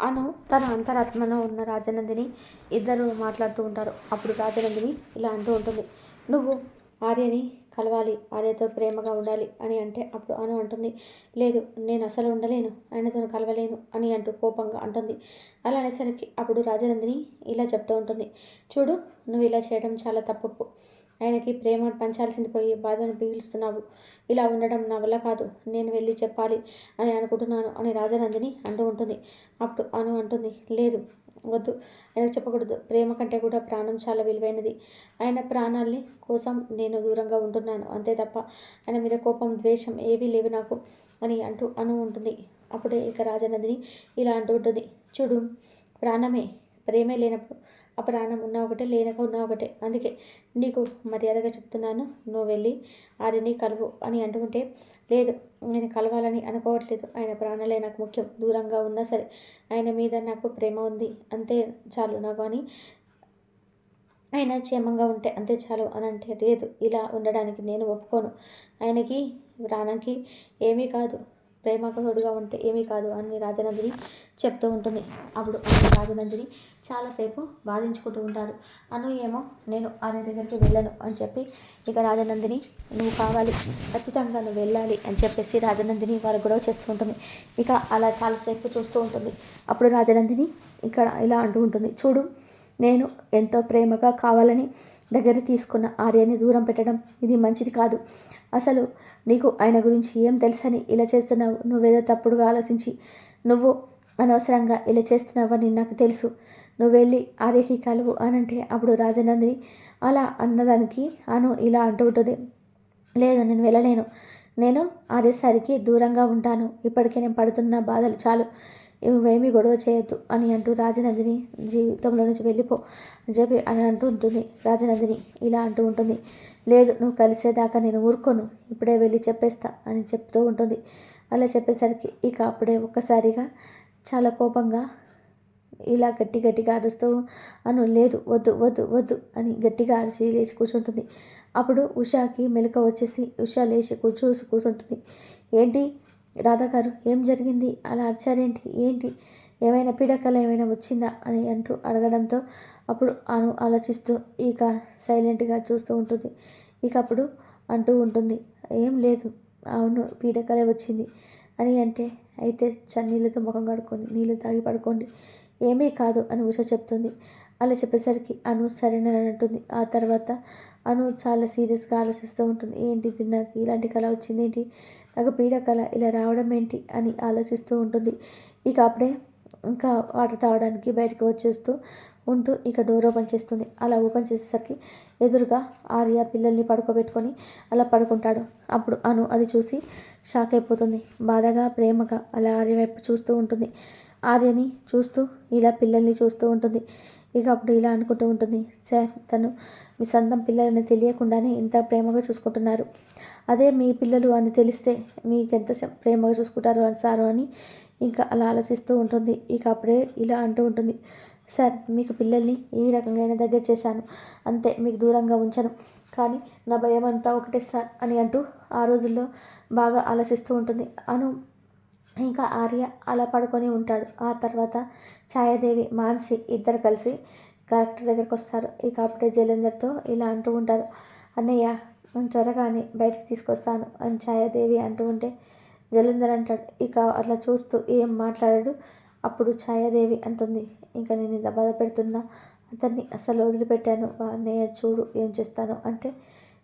అను తన అంతరాత్మలో ఉన్న రాజనందిని ఇద్దరు మాట్లాడుతూ ఉంటారు. అప్పుడు రాజనందిని ఇలా అంటూ ఉంటుంది. నువ్వు ఆర్యని కలవాలి. ఆర్యతో ప్రేమగా ఉండాలి అని అంటే అప్పుడు అను అంటుంది. లేదు నేను అసలు ఉండలేను. ఆయనతో కలవలేను అని అంటూ కోపంగా అంటుంది. అలా అనేసరికి అప్పుడు రాజనందిని ఇలా చెప్తూ ఉంటుంది. చూడు నువ్వు ఇలా చేయడం చాలా తప్పు. ఆయనకి ప్రేమ పంచాల్సింది పోయి బాధను పీలుస్తున్నావు ఇలా ఉండడం నా వల్ల కాదు. నేను వెళ్ళి చెప్పాలి అని అనుకుంటున్నాను అని రాజానందిని అంటూ ఉంటుంది. అప్పుడు అను అంటుంది లేదు వద్దు. ఆయనకు చెప్పకూడదు. ప్రేమ కంటే కూడా ప్రాణం చాలా విలువైనది. ఆయన ప్రాణాల్ని కోసం నేను దూరంగా ఉంటున్నాను. అంతే తప్ప ఆయన మీద కోపం ద్వేషం ఏవీ లేవు నాకు అని అంటూ అను ఉంటుంది. అప్పుడే ఇక రాజనందిని ఇలా అంటూ ఉంటుంది. చూడు ప్రాణమే ప్రేమే లేనప్పుడు ఆ ప్రాణం ఉన్న ఒకటే లేనక ఉన్న ఒకటే. అందుకే నీకు మర్యాదగా చెప్తున్నాను నువ్వు వెళ్ళి ఆర్యని కలువు అని అంటుంటే లేదు నేను కలవాలని అనుకోవట్లేదు. ఆయన ప్రాణాలే నాకు ముఖ్యం. దూరంగా ఉన్నా సరే ఆయన మీద నాకు ప్రేమ ఉంది. అంతే చాలు నాకు అని ఆయన క్షేమంగా ఉంటే అంతే చాలు అని అంటే లేదు ఇలా ఉండడానికి నేను ఒప్పుకోను. ఆయనకి ప్రాణంకి ఏమీ కాదు. ప్రేమకు తోడుగా ఉంటే ఏమీ కాదు అని రాజనందిని చెప్తూ ఉంటుంది. అప్పుడు రాజనందిని చాలాసేపు బాధించుకుంటూ ఉంటారు అను ఏమో నేను ఆయన దగ్గరికి వెళ్ళను అని చెప్పి ఇక రాజనందిని నువ్వు కావాలి ఖచ్చితంగా నువ్వు వెళ్ళాలి అని చెప్పేసి రాజనందిని వారు గొడవ చేస్తూ ఉంటుంది. ఇక అలా చాలాసేపు చూస్తూ ఉంటుంది. అప్పుడు రాజనందిని ఇక్కడ ఇలా అంటూ ఉంటుంది. చూడు నేను ఎంతో ప్రేమగా కావాలని దగ్గర తీసుకున్న ఆర్యని దూరం పెట్టడం ఇది మంచిది కాదు. అసలు నీకు ఆయన గురించి ఏం తెలుసని ఇలా చేస్తున్నావు? నువ్వేదో తప్పుడుగా ఆలోచించి నువ్వు అనవసరంగా ఇలా చేస్తున్నావని నాకు తెలుసు. నువ్వు వెళ్ళి ఆర్యకి కలువు అనంటే అప్పుడు రాజనందిని అలా అన్నదానికి అను ఇలా అంటూ ఉంటుంది. లేదు నేను వెళ్ళలేను. నేను ఆర్యసారికి దూరంగా ఉంటాను. ఇప్పటికే నేను పడుతున్న బాధలు చాలు. నువ్వేమీ గొడవ చేయొద్దు అని అంటూ రాజనందిని జీవితంలో నుంచి వెళ్ళిపో అని చెప్పి అని అంటూ ఉంటుంది. రాజనందిని ఇలా అంటూ ఉంటుంది. లేదు నువ్వు కలిసేదాకా నేను ఊరుకోను. ఇప్పుడే వెళ్ళి చెప్పేస్తా అని చెప్తూ ఉంటుంది. అలా చెప్పేసరికి ఇక అప్పుడే ఒక్కసారిగా చాలా కోపంగా ఇలా గట్టి గట్టిగా అరుస్తూ అను లేదు వద్దు వద్దు వద్దు అని గట్టిగా అరిచి లేచి కూర్చుంటుంది. అప్పుడు ఉషాకి మెలక వచ్చేసి ఉషా లేచి కూర్చోసి కూర్చుంటుంది. ఏంటి? రాధాగారు ఏం జరిగింది? అలా అరిచారేంటి? ఏంటి? ఏమైనా పీడకలు ఏమైనా వచ్చిందా? అని అంటూ అడగడంతో అప్పుడు అను ఆలోచిస్తూ ఇక సైలెంట్గా చూస్తూ ఉంటుంది. ఇక అప్పుడు అంటూ ఉంటుంది ఏం లేదు. అవును పీడకలే వచ్చింది అని అంటే అయితే చన్నీళ్ళతో ముఖం కడుక్కొని నీళ్ళు తాగి పడుకోండి. ఏమీ కాదు అని ఉష చెప్తుంది. అలా చెప్పేసరికి అను సరేనని అంటుంది. ఆ తర్వాత అను చాలా సీరియస్గా ఆలోచిస్తూ ఉంటుంది. ఏంటి నాకు ఇలాంటి కళ వచ్చింది ఏంటి? నాకు పీడ కళ ఇలా రావడం ఏంటి అని ఆలోచిస్తూ ఉంటుంది. ఇక అప్పుడే ఇంకా వాటర్ తాగడానికి బయటకు వచ్చేస్తూ ఉంటూ ఇక డోర్ ఓపెన్ చేస్తుంది. అలా ఓపెన్ చేసేసరికి ఎదురుగా ఆర్య పిల్లల్ని పడుకోబెట్టుకొని అలా పడుకుంటాడు. అప్పుడు అను అది చూసి షాక్ అయిపోతుంది. బాధగా ప్రేమగా అలా ఆర్య వైపు చూస్తూ ఉంటుంది. ఆర్యని చూస్తూ ఇలా పిల్లల్ని చూస్తూ ఉంటుంది. ఇక అప్పుడు ఇలా అనుకుంటూ ఉంటుంది. సార్ తను మీ సొంతం పిల్లలని తెలియకుండానే ఇంత ప్రేమగా చూసుకుంటున్నారు. అదే మీ పిల్లలు అని తెలిస్తే మీకు ఎంత ప్రేమగా చూసుకుంటారు అని సారు అని ఇంకా అలా ఆలోచిస్తూ ఉంటుంది. ఇక అప్పుడే ఇలా అంటూ ఉంటుంది. సార్ మీకు పిల్లల్ని ఏ రకంగా దగ్గర చేశాను. అంతే మీకు దూరంగా ఉంచను. కానీ నా భయం అంతా ఒకటే సార్ అని అంటూ ఆ రోజుల్లో బాగా ఆలోచిస్తూ ఉంటుంది. అను ఇంకా ఆర్య అలా పడుకొని ఉంటాడు. ఆ తర్వాత ఛాయాదేవి మానసి ఇద్దరు కలిసి కలెక్టర్ దగ్గరికి వస్తారు. ఇక అప్పుడే జలంధర్తో ఇలా అంటూ ఉంటారు. అన్నయ్య త్వరగానే బయటకు తీసుకొస్తాను అని ఛాయాదేవి అంటూ ఉంటే జలంధర్ అంటాడు. ఇక అట్లా చూస్తూ ఏం మాట్లాడాడు అప్పుడు ఛాయాదేవి అంటుంది ఇంకా నేను ఇంత బాధ పెడుతున్నా అతన్ని అసలు వదిలిపెట్టాను. అన్నయ్య చూడు ఏం చేస్తాను అంటే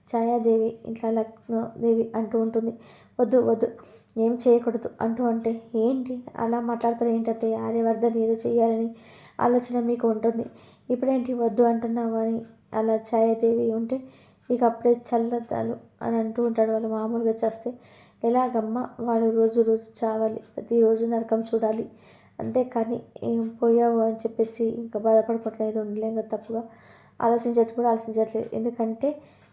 ఛాయాదేవి ఇట్లా లక్ష్మీదేవి అంటూ ఉంటుంది. వద్దు వద్దు ఏం చేయకూడదు అంటూ అంటే ఏంటి? అలా మాట్లాడుతారు ఏంటంటే ఆర్యవర్ధన్ ఏదో చేయాలని ఆలోచన మీకు ఉంటుంది. ఇప్పుడేంటి వద్దు అంటున్నావు అని అలా ఛాయాదేవి ఉంటే ఇక అప్పుడే చల్లదాలు అని అంటూ ఉంటాడు వాళ్ళు మామూలుగా చేస్తే. ఎలాగమ్మా? వాడు రోజు రోజు చావాలి. ప్రతిరోజు నరకం చూడాలి. అంతేకాని ఏం పోయావు అని చెప్పేసి ఇంకా బాధపడకట్లేదు ఉండలేం కదా తప్పుగా. ఆలోచించట్టు కూడా ఆలోచించట్లేదు. ఎందుకంటే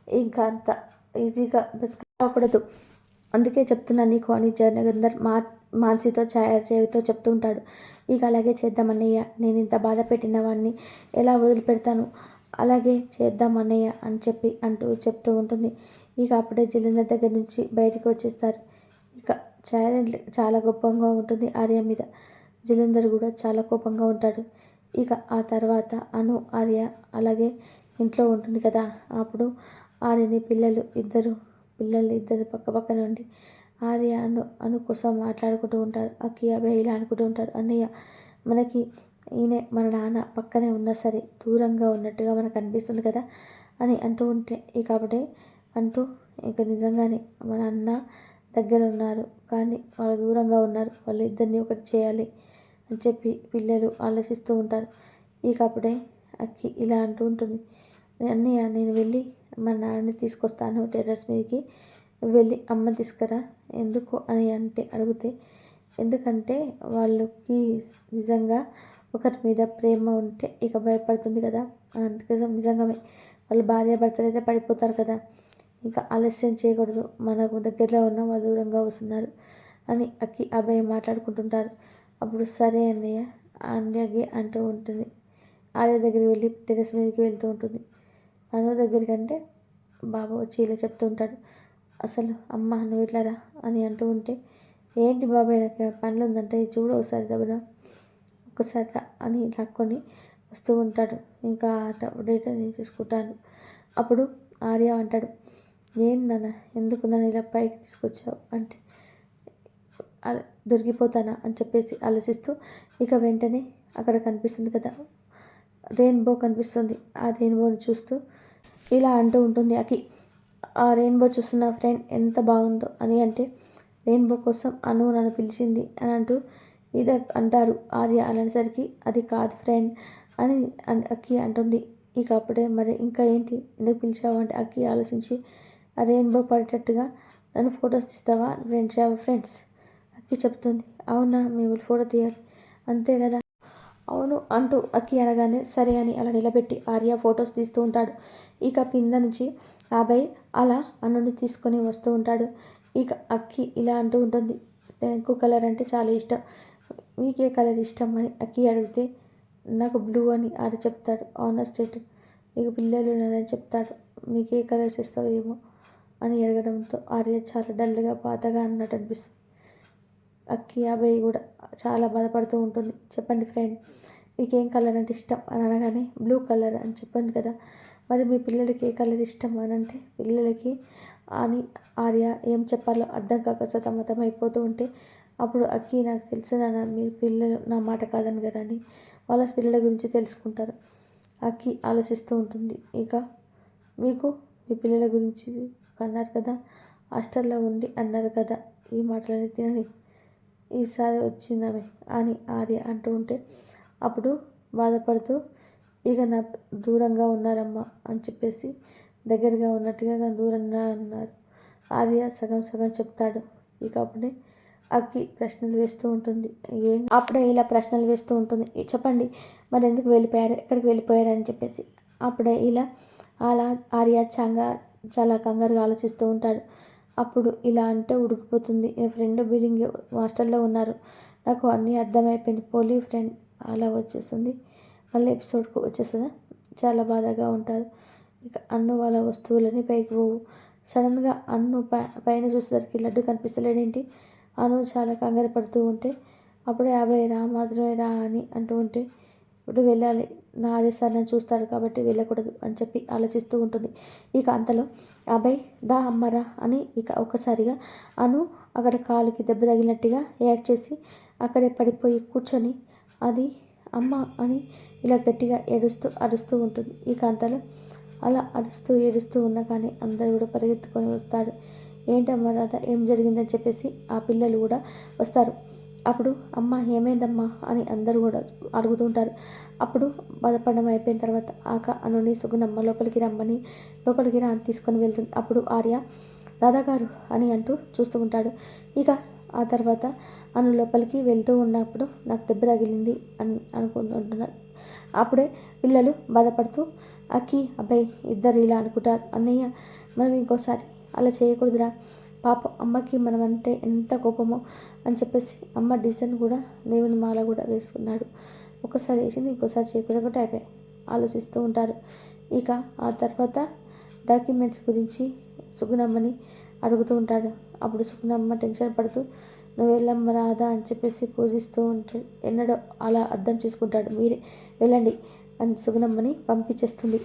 ఇంకా అంత ఈజీగా బ్రతకకూడదు. అందుకే చెప్తున్నాను నీకు అని జగందర్ మా మానసితో ఛాయాచేవితో చెప్తూ ఉంటాడు. ఇక అలాగే చేద్దాం అన్నయ్య. నేను ఇంత బాధ పెట్టిన వాడిని ఎలా వదిలిపెడతాను? అలాగే చేద్దామన్నయ్య అని చెప్పి అంటూ చెప్తూ ఉంటుంది. ఇక అప్పుడే జలంధర్ దగ్గర నుంచి బయటకు వచ్చేస్తారు. ఇక ఛాయ చాలా గొప్పగా ఉంటుంది ఆర్య మీద. జలంధర్ కూడా చాలా కోపంగా ఉంటాడు. ఇక ఆ తర్వాత అను ఆర్య అలాగే ఇంట్లో ఉంటుంది కదా. అప్పుడు ఆర్యని పిల్లలు ఇద్దరు పిల్లలు ఇద్దరు పక్క పక్కన ఉండి ఆర్య అను అను కోసం మాట్లాడుకుంటూ ఉంటారు. అక్కయ్య అభయ్ ఇలా అనుకుంటూ ఉంటారు. అన్నయ్య మనకి ఈయన మన నాన్న పక్కనే ఉన్నా సరే దూరంగా ఉన్నట్టుగా మనకు అనిపిస్తుంది కదా అని అంటూ ఉంటే ఇక అప్పుడే అంటూ ఇక నిజంగానే మన అన్న దగ్గర ఉన్నారు. కానీ వాళ్ళు దూరంగా ఉన్నారు. వాళ్ళు ఇద్దరిని ఒకటి చేయాలి అని చెప్పి పిల్లలు ఆలోచిస్తూ ఉంటారు. ఇక అప్పుడే అక్కి ఇలా అంటూ ఉంటుంది. అన్నయ్య నేను వెళ్ళి మా నాన్నని తీసుకొస్తాను. టెర్రస్ మీదకి వెళ్ళి అమ్మ తీసుకురా. ఎందుకు? అని అంటే అడిగితే ఎందుకంటే వాళ్ళకి నిజంగా ఒకరి మీద ప్రేమ ఉంటే ఇక భయపడుతుంది కదా. అందుకోసం నిజంగా వాళ్ళు భార్య భర్తలు అయితే పడిపోతారు కదా. ఇంకా ఆలస్యం చేయకూడదు. మనకు దగ్గరలో ఉన్న వాళ్ళు దూరంగా వస్తున్నారు అని అక్కి అబ్బాయి మాట్లాడుకుంటుంటారు. అప్పుడు సరే అన్నయ్య అన్నయ్యకి అంటూ ఉంటుంది. ఆర్య దగ్గరికి వెళ్ళి టెరెస్ మీదకి వెళ్తూ ఉంటుంది. అను దగ్గరికి అంటే బాబు వచ్చి ఇలా చెప్తూ ఉంటాడు. అసలు అమ్మ నువ్వు ఇట్లారా అని అంటూ ఉంటే ఏంటి బాబాయ్ నాకు పనులు ఉందంటే చూడు ఒకసారి దబ్బున ఒక్కసారి అని లాక్కొని వస్తూ ఉంటాడు. ఇంకా డేట్ నేను తీసుకుంటాను. అప్పుడు ఆర్య అంటాడు ఏం నాన్న? ఎందుకు నన్ను ఇలా పైకి తీసుకొచ్చావు? అంటే దొరికిపోతానా? అని చెప్పేసి ఆలోచిస్తూ ఇక వెంటనే అక్కడ కనిపిస్తుంది కదా రెయిన్బో కనిపిస్తుంది. ఆ రెయిన్బోని చూస్తూ ఇలా అంటూ ఉంటుంది అకి ఆ రెయిన్బో చూస్తున్న ఫ్రెండ్ ఎంత బాగుందో అని అంటే రెయిన్బో కోసం అను నన్ను పిలిచింది అని అంటూ ఇది అంటారు. ఆర్య అనేసరికి అది కాదు ఫ్రెండ్ అని అక్కి అంటుంది. ఇక అప్పుడే మరి ఇంకా ఏంటి? ఎందుకు పిలిచావు? అంటే అక్కి ఆలోచించి ఆ రెయిన్బో పడేటట్టుగా నన్ను ఫొటోస్ తీస్తావా? ఫ్రెండ్స్ ఫ్రెండ్స్ అక్కి చెప్తుంది. అవునా మేము ఫోటో తీయాలి. అంతే కదా? అవును అంటూ అక్కి అనగానే సరే అని అలా నిలబెట్టి ఆర్య ఫొటోస్ తీస్తూ ఉంటాడు. ఇక కింద నుంచి అబ్బాయి అలా అన్నుని తీసుకొని వస్తూ ఉంటాడు. ఇక అక్కి ఇలా అంటూ ఉంటుంది. నాకు కలర్ అంటే చాలా ఇష్టం. మీకే కలర్ ఇష్టం? అని అక్కి అడిగితే నాకు బ్లూ అని ఆడ చెప్తాడు. అవునా స్టేట్ నీకు పిల్లలు ఉన్నారని చెప్తాడు. మీకు ఏ కలర్స్ ఇస్తావు ఏమో అని అడగడంతో ఆర్య చాలా డల్గా పాతగా అన్నట్టు అనిపిస్తుంది అక్కి అబ్బాయి కూడా చాలా బాధపడుతూ ఉంటుంది. చెప్పండి ఫ్రెండ్ మీకు ఏం కలర్ అంటే ఇష్టం? అని అనగానే బ్లూ కలర్ అని చెప్పాను కదా మరి మీ పిల్లలకి ఏ కలర్ ఇష్టం? అని అంటే పిల్లలకి అని ఆర్య ఏం చెప్పాలో అర్థం కాక సతమతం అయిపోతూ ఉంటే అప్పుడు అక్కి నాకు తెలుసు నాన్న మీ పిల్లలు నా మాట కాదని కదా అని వాళ్ళ పిల్లల గురించి తెలుసుకుంటారు. అక్కి ఆలోచిస్తూ ఉంటుంది. ఇక మీకు మీ పిల్లల గురించి అన్నారు కదా. హాస్టల్లో ఉండి అన్నారు కదా. ఈ మాటలని తినని. ఈసారి వచ్చిందామె అని ఆర్య అంటూ ఉంటే అప్పుడు బాధపడుతూ ఇక నా దూరంగా ఉన్నారమ్మా అని చెప్పేసి దగ్గరగా ఉన్నట్టుగా దూరంగా ఉన్నారు ఆర్య సగం సగం చెప్తాడు. ఇక అప్పుడే అక్కి ప్రశ్నలు వేస్తూ ఉంటుంది. ఏం? అప్పుడే ఇలా ప్రశ్నలు వేస్తూ ఉంటుంది. చెప్పండి. మరి ఎందుకు వెళ్ళిపోయారు? ఎక్కడికి వెళ్ళిపోయారు? అని చెప్పేసి. అప్పుడే ఇలా అలా ఆర్య చాంగా చాలా కంగారుగా ఆలోచిస్తూ ఉంటాడు. అప్పుడు ఇలా అంటే ఉడికిపోతుంది. నా ఫ్రెండ్ బిల్డింగ్ హాస్టల్లో ఉన్నారు. నాకు అన్నీ అర్థమైపోయింది. పోలీ ఫ్రెండ్ అలా వచ్చేస్తుంది. మళ్ళీ ఎపిసోడ్కు వచ్చేస్తుందా? చాలా బాధగా ఉంటారు. ఇక అన్ను వాళ్ళ వస్తువులని పైకి పోవు. సడన్గా అన్ను పై పైన చూసేసరికి లడ్డు కనిపిస్తలేడేంటి? అను చాలా కంగారు పడుతూ ఉంటే అప్పుడే యాభై రా మాత్రమే రా అని అంటూ ఉంటే ఇప్పుడు వెళ్ళాలి. నా ఆదేశాలను చూస్తాడు కాబట్టి వెళ్ళకూడదు అని చెప్పి ఆలోచిస్తూ ఉంటుంది. ఇక అంతలో అబ్బాయి దా అమ్మరా అని ఇక ఒక్కసారిగా అను అక్కడ కాలుకి దెబ్బ తగిలినట్టుగా యాక్ట్ చేసి అక్కడే పడిపోయి కూర్చొని అది అమ్మ అని ఇలా గట్టిగా ఏడుస్తూ అరుస్తూ ఉంటుంది. ఇక అంతలో అలా అరుస్తూ ఏడుస్తూ ఉన్నా కానీ అందరూ కూడా పరిగెత్తుకొని వస్తాడు ఏంటమ్మా రాధ ఏం జరిగిందని చెప్పేసి ఆ పిల్లలు కూడా వస్తారు. అప్పుడు అమ్మ ఏమైందమ్మా? అని అందరూ కూడా అడుగుతుంటారు అప్పుడు బాధపడడం అయిపోయిన తర్వాత ఆక అనుని సుగుణమ్మ లోపలికి రమ్మని లోపలికి రా తీసుకొని వెళ్తుంది. అప్పుడు ఆర్య రాధాగారు అని అంటూ చూస్తూ ఉంటాడు. ఇక ఆ తర్వాత అను లోపలికి వెళ్తూ ఉన్నప్పుడు నాకు దెబ్బ తగిలింది అని అనుకుంటున్నా అప్పుడే పిల్లలు బాధపడుతూ అక్కి అబ్బాయి ఇద్దరు ఇలా అనుకుంటారు. అన్నయ్య మనం ఇంకోసారి అలా చేయకూడదురా. పాప అమ్మకి మనం అంటే ఎంత కోపమో అని చెప్పేసి అమ్మ డిజైన్ కూడా దేవుని మాల కూడా వేసుకున్నాడు. ఒకసారి వేసింది ఇంకోసారి చేయకూడదు అయిపోయి ఆలోచిస్తూ ఉంటారు. ఇక ఆ తర్వాత డాక్యుమెంట్స్ గురించి సుగుణమ్మని అడుగుతూ ఉంటాడు. అప్పుడు సుగుణమ్మ టెన్షన్ పడుతూ నువ్వు వెళ్ళమ్మ రాదా అని చెప్పేసి పూజిస్తూ ఉంటాడు ఎన్నడో అలా అర్థం చేసుకుంటాడు. మీరే వెళ్ళండి అని సుగుణమ్మని పంపించేస్తుంది.